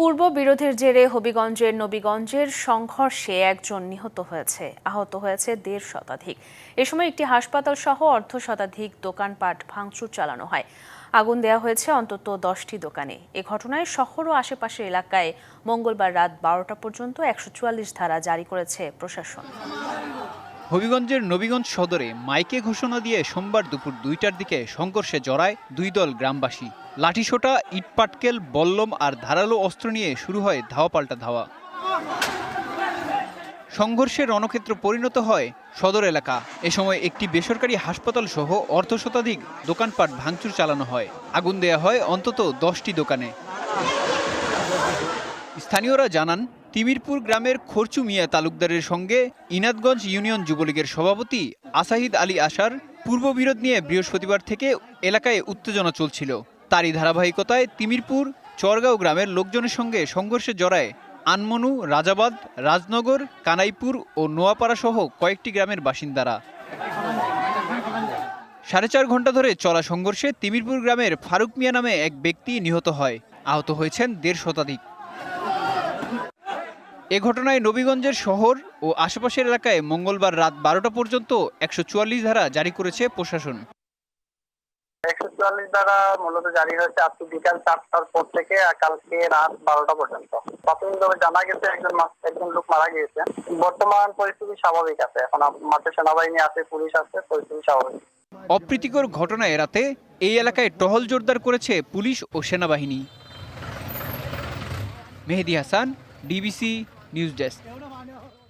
পূর্ব বিরোধের জেরে হবিগঞ্জের নবীগঞ্জের সংঘর্ষে একজন নিহত হয়েছে। আহত হয়েছে দেড় শতাধিক। এ সময় একটি হাসপাতাল সহ অর্ধ শতাধিক দোকানপাট ভাঙচুর চালানো হয়। আগুন দেওয়া হয়েছে অন্তত দশটি দোকানে। এ ঘটনায় শহর ও আশেপাশের এলাকায় মঙ্গলবার রাত বারোটা পর্যন্ত একশো চুয়াল্লিশ ধারা জারি করেছে প্রশাসন। হবিগঞ্জের নবীগঞ্জ সদরে মাইকে ঘোষণা দিয়ে সোমবার দুপুর দুইটার দিকে সংঘর্ষে জড়ায় দুই দল গ্রামবাসী। লাঠিসোটা ইটপাটকেল বল্লম আর ধারালো অস্ত্র নিয়ে শুরু হয় ধাওয়া পাল্টা ধাওয়া। সংঘর্ষের রণক্ষেত্র পরিণত হয় সদর এলাকা। এ সময় একটি বেসরকারি হাসপাতাল সহ অর্ধ শতাধিক দোকানপাট ভাঙচুর চালানো হয়। আগুন দেয়া হয় অন্তত দশটি দোকানে। স্থানীয়রা জানান তিমিরপুর গ্রামের খরচু মিয়া তালুকদারের সঙ্গে ইনাদগঞ্জ ইউনিয়ন যুবলীগের সভাপতি আসাহিদ আলী আশার পূর্ববিরোধ নিয়ে বৃহস্পতিবার থেকে এলাকায় উত্তেজনা চলছিল। তারই ধারাবাহিকতায় তিমিরপুর, চরগাঁও গ্রামের লোকজনের সঙ্গে সংঘর্ষে জড়ায় আনমনু, রাজাবাদ, রাজনগর, কানাইপুর ও নোয়াপাড়া সহ কয়েকটি গ্রামের বাসিন্দারা। সাড়ে চার ঘণ্টা ধরে চলা সংঘর্ষে তিমিরপুর গ্রামের ফারুক মিয়া নামে এক ব্যক্তি নিহত হয়। আহত হয়েছেন দেড় শতাধিক। এ ঘটনায় নবীগঞ্জের শহর ও আশেপাশের এলাকায় মঙ্গলবার রাত বারোটা পর্যন্ত একশো চুয়াল্লিশ ধারা জারি করেছে প্রশাসন। একশো চুয়াল্লিশ দ্বারা মূলত জারি হয়েছে আজকে বিকাল চারটার পর থেকে কালকে রাত বারোটা পর্যন্ত। প্রাথমিকভাবে জানা গেছে একজন একজন লোক মারা গিয়েছে। বর্তমান পরিস্থিতি স্বাভাবিক আছে। এখন মাঠে সেনাবাহিনী আছে পুলিশ আছে পরিস্থিতি স্বাভাবিক। অপ্রীতিকর ঘটনা এড়াতে এই এলাকায় টহল জোরদার করেছে পুলিশ ও সেনাবাহিনী। Mehedi Hasan DBC news desk